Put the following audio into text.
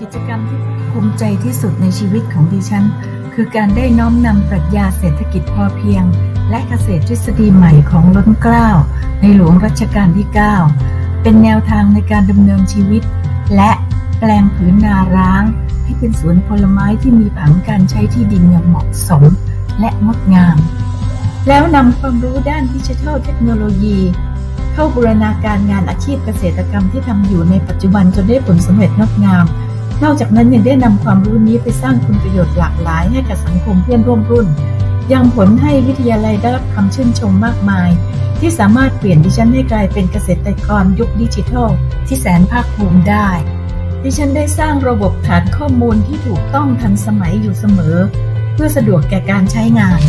กิจกรรมที่ภูมิใจที่สุดในชีวิตของดิฉัน คือการได้น้อมนำปรัชญาเศรษฐกิจพอเพียง และเกษตรทฤษฎีใหม่ของล้นเกล้าในหลวงรัชกาลที่ 9 เป็นแนวทางในการดำเนินชีวิต และแปลงผืนนาร้าง ให้เป็นสวนผลไม้ที่มีผังการใช้ที่ดินอย่างเหมาะสมและงดงาม แล้วนำความรู้ด้านดิจิทัลเทคโนโลยีเข้าบูรณาการงานอาชีพเกษตรกรรมที่ทำอยู่ในปัจจุบันจนได้ผลสำเร็จงดงาม นอกจากนั้นยังได้นำความรู้นี้ไปสร้างคุณประโยชน์หลากหลายให้กับสังคมเพื่อนร่วมรุ่น ยังผลให้วิทยาลัยได้รับคำชื่นชมมากมาย ที่สามารถเปลี่ยนดิฉันให้กลายเป็นเกษตรกรยุคดิจิทัล ที่แสนภาคภูมิได้ ดิฉันได้สร้างระบบฐานข้อมูลที่ถูกต้องทันสมัยอยู่เสมอ เพื่อสะดวกแก่การใช้งาน